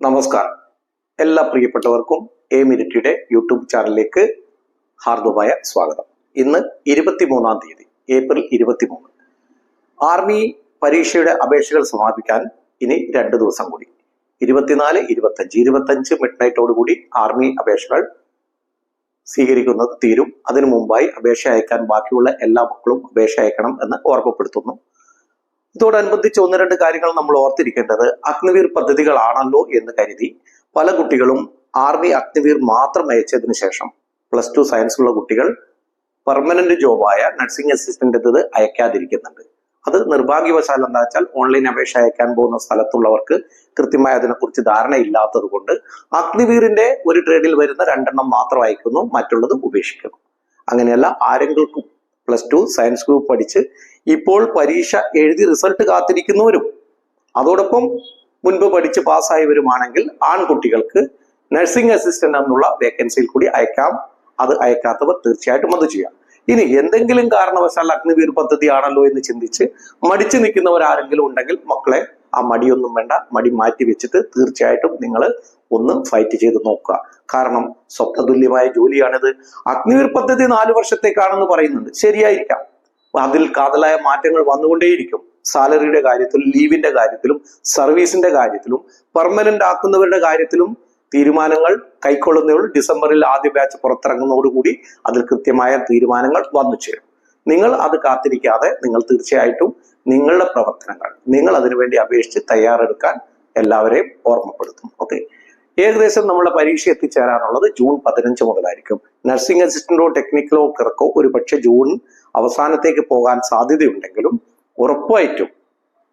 നമസ്കാരം. എല്ലാ പ്രിയപ്പെട്ടവർക്കും എ മിനിറ്റിയുടെ യൂട്യൂബ് ചാനലിലേക്ക് ഹാർദവമായ സ്വാഗതം. ഇന്ന് ഇരുപത്തിമൂന്നാം തീയതി ഏപ്രിൽ ഇരുപത്തിമൂന്ന്. ആർമി പരീക്ഷയുടെ അപേക്ഷകൾ സമാപിക്കാൻ ഇനി രണ്ട് ദിവസം കൂടി. ഇരുപത്തിനാല് ഇരുപത്തഞ്ച് ഇരുപത്തഞ്ച് മിഡ് നൈറ്റോട് കൂടി ആർമി അപേക്ഷകൾ സ്വീകരിക്കുന്നത് തീരും. അതിനു മുമ്പായി അപേക്ഷ അയക്കാൻ ബാക്കിയുള്ള എല്ലാ മക്കളും അപേക്ഷ അയക്കണം എന്ന് ഓർമ്മപ്പെടുത്തുന്നു. ഇതോടനുബന്ധിച്ച് ഒന്ന് രണ്ട് കാര്യങ്ങൾ നമ്മൾ ഓർത്തിരിക്കേണ്ടത് അഗ്നിവീർ പദ്ധതികളാണല്ലോ എന്ന് കരുതി പല കുട്ടികളും ആർമി അഗ്നിവീർ മാത്രം അയച്ചതിന് ശേഷം പ്ലസ് ടു സയൻസ് ഉള്ള കുട്ടികൾ പെർമനന്റ് ജോബായ നഴ്സിംഗ് അസിസ്റ്റന്റ് അയക്കാതിരിക്കുന്നുണ്ട്. അത് നിർഭാഗ്യവശാൽ എന്താ വെച്ചാൽ ഓൺലൈൻ അപേക്ഷ അയക്കാൻ പോകുന്ന സ്ഥലത്തുള്ളവർക്ക് കൃത്യമായി അതിനെക്കുറിച്ച് ധാരണയില്ലാത്തത് കൊണ്ട് അഗ്നിവീറിന്റെ ഒരു ട്രേഡിൽ വരുന്ന രണ്ടെണ്ണം മാത്രം അയക്കുന്നു മറ്റുള്ളത് ഉപേക്ഷിക്കുന്നു. അങ്ങനെയല്ല ആരെങ്കിലും പ്ലസ് ടു സയൻസ് ഗ്രൂപ്പ് പഠിച്ച് ഇപ്പോൾ പരീക്ഷ എഴുതി റിസൾട്ട് കാത്തിരിക്കുന്നവരും അതോടൊപ്പം മുൻപ് പഠിച്ച് പാസ്സായവരുമാണെങ്കിൽ ആൺകുട്ടികൾക്ക് നഴ്സിംഗ് അസിസ്റ്റന്റ് എന്നുള്ള വേക്കൻസിയിൽ കൂടി അയക്കാം. അത് അയക്കാത്തവർ തീർച്ചയായിട്ടും അത് ചെയ്യാം. ഇനി എന്തെങ്കിലും കാരണവശാൽ അഗ്നിവീർ പദ്ധതി ആണല്ലോ എന്ന് ചിന്തിച്ച് മടിച്ചു നിൽക്കുന്നവരാരെങ്കിലും ഉണ്ടെങ്കിൽ മക്കളെ ആ മടിയൊന്നും വേണ്ട മടി മാറ്റി വെച്ചിട്ട് തീർച്ചയായിട്ടും നിങ്ങൾ ഒന്ന് ഫൈറ്റ് ചെയ്ത് നോക്കുക. കാരണം സ്വപ്നതുല്യമായ ജോലിയാണിത്. അഗ്നിവീർ പദ്ധതി നാല് വർഷത്തേക്കാണെന്ന് പറയുന്നുണ്ട്. ശരിയായിരിക്കാം. അതിൽ കാതലായ മാറ്റങ്ങൾ വന്നുകൊണ്ടേയിരിക്കും സാലറിയുടെ കാര്യത്തിലും ലീവിന്റെ കാര്യത്തിലും സർവീസിന്റെ കാര്യത്തിലും പെർമനന്റ് ആക്കുന്നവരുടെ കാര്യത്തിലും തീരുമാനങ്ങൾ കൈക്കൊള്ളുന്നവർ ഡിസംബറിൽ ആദ്യ ബാച്ച് പുറത്തിറങ്ങുന്നതോടുകൂടി അതിൽ കൃത്യമായ തീരുമാനങ്ങൾ വന്നു ചേരും. നിങ്ങൾ അത് കാത്തിരിക്കാതെ നിങ്ങൾ തീർച്ചയായിട്ടും നിങ്ങളുടെ പ്രവർത്തനങ്ങൾ നിങ്ങൾ അതിനുവേണ്ടി അപേക്ഷിച്ച് തയ്യാറെടുക്കാൻ എല്ലാവരെയും ഓർമ്മപ്പെടുത്തും. ഓക്കെ ഏകദേശം നമ്മുടെ പരീക്ഷ എത്തിച്ചേരാനുള്ളത് ജൂൺ പതിനഞ്ച് മുതലായിരിക്കും. നഴ്സിംഗ് അസിസ്റ്റന്റോ ടെക്നിക്കലോ ക്ലർക്കോ ഒരു പക്ഷെ ജൂൺ അവസാനത്തേക്ക് പോകാൻ സാധ്യതയുണ്ടെങ്കിലും ഉറപ്പായിട്ടും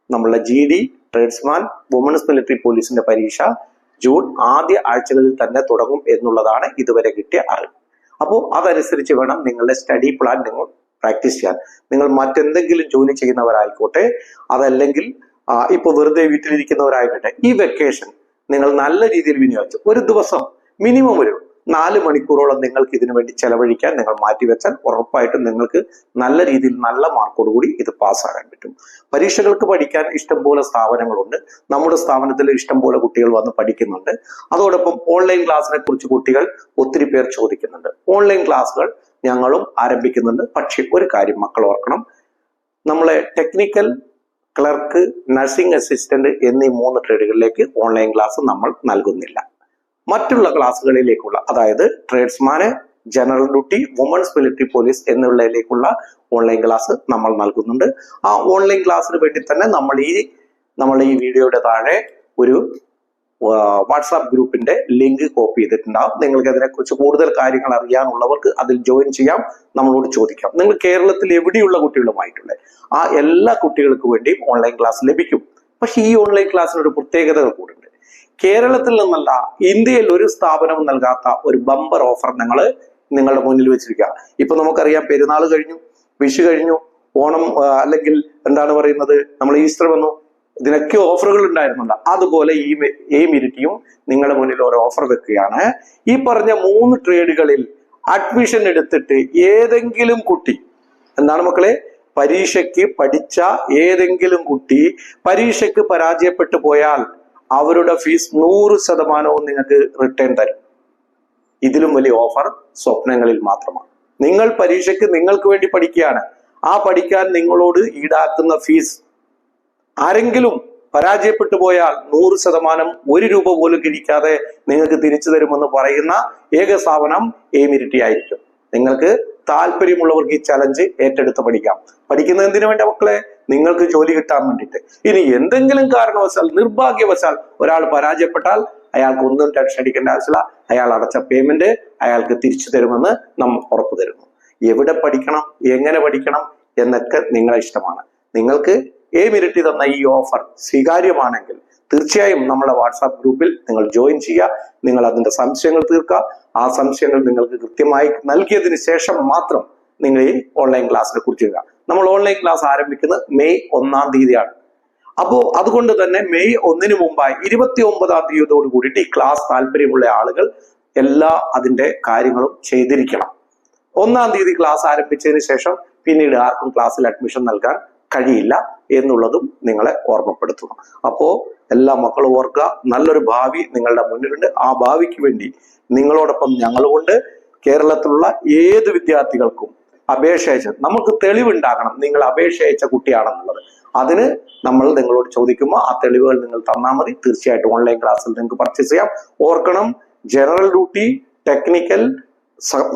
നമ്മളെ G D tradesman women's military പോലീസിന്റെ പരീക്ഷ ജൂൺ ആദ്യ ആഴ്ചകളിൽ തന്നെ തുടങ്ങും എന്നുള്ളതാണ് ഇതുവരെ കിട്ടിയ അറിവ്. അപ്പോൾ അതനുസരിച്ച് വേണം നിങ്ങളുടെ സ്റ്റഡി പ്ലാൻ നിങ്ങൾ പ്രാക്ടീസ് ചെയ്യാൻ. നിങ്ങൾ മറ്റെന്തെങ്കിലും ജോലി ചെയ്യുന്നവരായിക്കോട്ടെ അതല്ലെങ്കിൽ ഇപ്പോൾ ഇപ്പൊ വെറുതെ വീട്ടിലിരിക്കുന്നവരായിക്കോട്ടെ ഈ വെക്കേഷൻ നിങ്ങൾ നല്ല രീതിയിൽ വിനിയോഗിച്ചു. ഒരു ദിവസം മിനിമം ഒരു നാല് മണിക്കൂറോളം നിങ്ങൾക്ക് ഇതിനു വേണ്ടി ചെലവഴിക്കാൻ നിങ്ങൾ മാറ്റിവെച്ചാൽ ഉറപ്പായിട്ടും നിങ്ങൾക്ക് നല്ല രീതിയിൽ നല്ല മാർക്കോട് കൂടി ഇത് പാസ്സാകാൻ പറ്റും. പരീക്ഷകൾക്ക് പഠിക്കാൻ ഇഷ്ടംപോലെ സ്ഥാപനങ്ങളുണ്ട്. നമ്മുടെ സ്ഥാപനത്തിൽ ഇഷ്ടംപോലെ കുട്ടികൾ വന്ന് പഠിക്കുന്നുണ്ട്. അതോടൊപ്പം ഓൺലൈൻ ക്ലാസ്സിനെ കുറിച്ച് കുട്ടികൾ ഒത്തിരി പേർ ചോദിക്കുന്നുണ്ട്. ഓൺലൈൻ ക്ലാസ്സുകൾ ഞങ്ങളും ആരംഭിക്കുന്നുണ്ട്. പക്ഷേ ഒരു കാര്യം മക്കൾ ഓർക്കണം. നമ്മളെ ടെക്നിക്കൽ ക്ലർക്ക് നഴ്സിംഗ് അസിസ്റ്റന്റ് എന്നീ മൂന്ന് ട്രേഡുകളിലേക്ക് ഓൺലൈൻ ക്ലാസ് നമ്മൾ നൽകുന്നില്ല. മറ്റുള്ള ക്ലാസ്സുകളിലേക്കുള്ള അതായത് ട്രേഡ്സ്മാന് general duty women's military police എന്നുള്ളതിലേക്കുള്ള online class നമ്മൾ നൽകുന്നുണ്ട്. ആ ഓൺലൈൻ ക്ലാസ്സിന് വേണ്ടി തന്നെ നമ്മൾ ഈ നമ്മൾ ഈ വീഡിയോയുടെ താഴെ ഒരു വാട്സാപ്പ് ഗ്രൂപ്പിന്റെ ലിങ്ക് കോപ്പി ചെയ്തിട്ടുണ്ടാവും. നിങ്ങൾക്ക് അതിനെക്കുറിച്ച് കൂടുതൽ കാര്യങ്ങൾ അറിയാനുള്ളവർക്ക് അതിൽ ജോയിൻ ചെയ്യാം. നമ്മളോട് ചോദിക്കാം. നിങ്ങൾ കേരളത്തിൽ എവിടെയുള്ള കുട്ടികളുമായിട്ടുള്ള ആ എല്ലാ കുട്ടികൾക്ക് വേണ്ടിയും ഓൺലൈൻ ക്ലാസ് ലഭിക്കും. പക്ഷെ ഈ ഓൺലൈൻ ക്ലാസ്സിന് ഒരു പ്രത്യേകതകൾ കൂടുണ്ട് കേരളത്തിൽ നിന്നല്ല ഇന്ത്യയിൽ ഒരു സ്ഥാപനവും നൽകാത്ത ഒരു ബമ്പർ ഓഫർ ഞങ്ങൾ നിങ്ങളുടെ മുന്നിൽ വെച്ചിരിക്കുക ഇപ്പൊ നമുക്കറിയാം പെരുന്നാൾ കഴിഞ്ഞു വിഷു കഴിഞ്ഞു ഓണം അല്ലെങ്കിൽ എന്താണ് പറയുന്നത് നമ്മൾ ഈസ്റ്റർ വന്നു ഇതിനൊക്കെ ഓഫറുകൾ ഉണ്ടായിരുന്നുണ്ട്. അതുപോലെ ഈ എ മിനിറ്റിയും നിങ്ങളുടെ മുന്നിൽ ഒരു ഓഫർ വെക്കുകയാണ്. ഈ പറഞ്ഞ മൂന്ന് ട്രേഡുകളിൽ അഡ്മിഷൻ എടുത്തിട്ട് ഏതെങ്കിലും കുട്ടി എന്താണ് മക്കളെ? പരീക്ഷയ്ക്ക് പഠിച്ച ഏതെങ്കിലും കുട്ടി പരീക്ഷയ്ക്ക് പരാജയപ്പെട്ടു പോയാൽ അവരുടെ ഫീസ് നൂറ് ശതമാനവും നിങ്ങൾക്ക് റിട്ടേൺ തരും. ഇതിലും വലിയ ഓഫർ സ്വപ്നങ്ങളിൽ മാത്രമാണ്. നിങ്ങൾ പരീക്ഷയ്ക്ക് നിങ്ങൾക്ക് വേണ്ടി പഠിക്കുകയാണ്. ആ പഠിക്കാൻ നിങ്ങളോട് ഈടാക്കുന്ന ഫീസ് ആരെങ്കിലും പരാജയപ്പെട്ടു പോയാൽ നൂറ് ശതമാനം ഒരു രൂപ പോലും കിഴിക്കാതെ നിങ്ങൾക്ക് തിരിച്ചു തരുമെന്ന് പറയുന്ന ഏക സ്ഥാപനം എമിരിറ്റി ആയിരിക്കും. നിങ്ങൾക്ക് താല്പര്യമുള്ളവർക്ക് ഈ ചലഞ്ച് ഏറ്റെടുത്ത് പഠിക്കാം. പഠിക്കുന്നത് എന്തിനു വേണ്ട മക്കളെ? നിങ്ങൾക്ക് ജോലി കിട്ടാൻ വേണ്ടിയിട്ട്. ഇനി എന്തെങ്കിലും കാരണവശാൽ നിർഭാഗ്യവശാൽ ഒരാൾ പരാജയപ്പെട്ടാൽ അയാൾക്ക് ഒന്നും ടെൻഷൻ അടിക്കേണ്ട ആവശ്യമില്ല. അയാൾ അടച്ച പേയ്മെന്റ് അയാൾക്ക് തിരിച്ചു തരുമെന്ന് നമ്മൾ ഉറപ്പു തരുന്നു എവിടെ പഠിക്കണം എങ്ങനെ പഠിക്കണം എന്നൊക്കെ നിങ്ങളെ ഇഷ്ടമാണ്. നിങ്ങൾക്ക് മിനിറ്റ് തന്ന ഈ ഓഫർ സ്വീകാര്യമാണെങ്കിൽ തീർച്ചയായും നമ്മുടെ വാട്സാപ്പ് ഗ്രൂപ്പിൽ നിങ്ങൾ ജോയിൻ ചെയ്യുക. നിങ്ങൾ അതിന്റെ സംശയങ്ങൾ തീർക്കുക. ആ സംശയങ്ങൾ നിങ്ങൾക്ക് കൃത്യമായി നൽകിയതിന് ശേഷം മാത്രം നിങ്ങൾ ഈ ഓൺലൈൻ ക്ലാസ്സിനെ കുറിച്ച് ചെയ്യുക നമ്മൾ ഓൺലൈൻ ക്ലാസ് ആരംഭിക്കുന്നത് മെയ് ഒന്നാം തീയതിയാണ്. അപ്പോ അതുകൊണ്ട് തന്നെ മെയ് ഒന്നിന് മുമ്പായി ഇരുപത്തി ഒമ്പതാം തീയതിയോട് കൂടിയിട്ട് ഈ ക്ലാസ് താല്പര്യമുള്ള ആളുകൾ എല്ലാ അതിന്റെ കാര്യങ്ങളും ചെയ്തിരിക്കണം. ഒന്നാം തീയതി ക്ലാസ് ആരംഭിച്ചതിന് ശേഷം പിന്നീട് ആർക്കും ക്ലാസ്സിൽ അഡ്മിഷൻ നൽകാൻ കഴിയില്ല. എന്നുള്ളതും നിങ്ങളെ ഓർമ്മപ്പെടുത്തുന്നു. അപ്പോ എല്ലാ മക്കളും ഓർക്കുക നല്ലൊരു ഭാവി നിങ്ങളുടെ മുന്നിലുണ്ട്. ആ ഭാവിക്ക് വേണ്ടി നിങ്ങളോടൊപ്പം ഞങ്ങളുകൊണ്ട് കേരളത്തിലുള്ള ഏത് വിദ്യാർത്ഥികൾക്കും അപേക്ഷ അയച്ച നമുക്ക് തെളിവുണ്ടാകണം നിങ്ങൾ അപേക്ഷ അയച്ച കുട്ടിയാണെന്നുള്ളത്. അതിന് നമ്മൾ നിങ്ങളോട് ചോദിക്കുമ്പോൾ ആ തെളിവുകൾ നിങ്ങൾ തന്നാൽ മതി. തീർച്ചയായിട്ടും ഓൺലൈൻ ക്ലാസ്സിൽ നിങ്ങൾക്ക് പർച്ചേസ് ചെയ്യാം. ഓർക്കണം ജനറൽ ഡ്യൂട്ടി ടെക്നിക്കൽ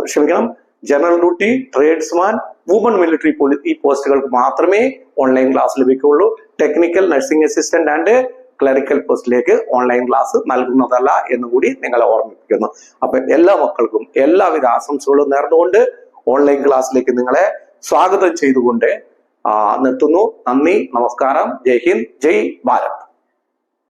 ക്ഷമിക്കണം general duty tradesman woman military police ഈ പോസ്റ്റുകൾക്ക് മാത്രമേ ഓൺലൈൻ ക്ലാസ് ലഭിക്കുകയുള്ളൂ. Technical nursing assistant and clerical പോസ്റ്റിലേക്ക് ഓൺലൈൻ ക്ലാസ് നൽകുന്നതല്ല എന്ന് കൂടി നിങ്ങളെ ഓർമ്മിപ്പിക്കുന്നു. അപ്പൊ എല്ലാ മക്കൾക്കും എല്ലാവിധ ആശംസകളും നേർന്നുകൊണ്ട് ഓൺലൈൻ ക്ലാസ്സിലേക്ക് നിങ്ങളെ സ്വാഗതം ചെയ്തുകൊണ്ട് നിർത്തുന്നു. നന്ദി നമസ്കാരം. ജയ് ഹിന്ദ് ജയ് ഭാരത്.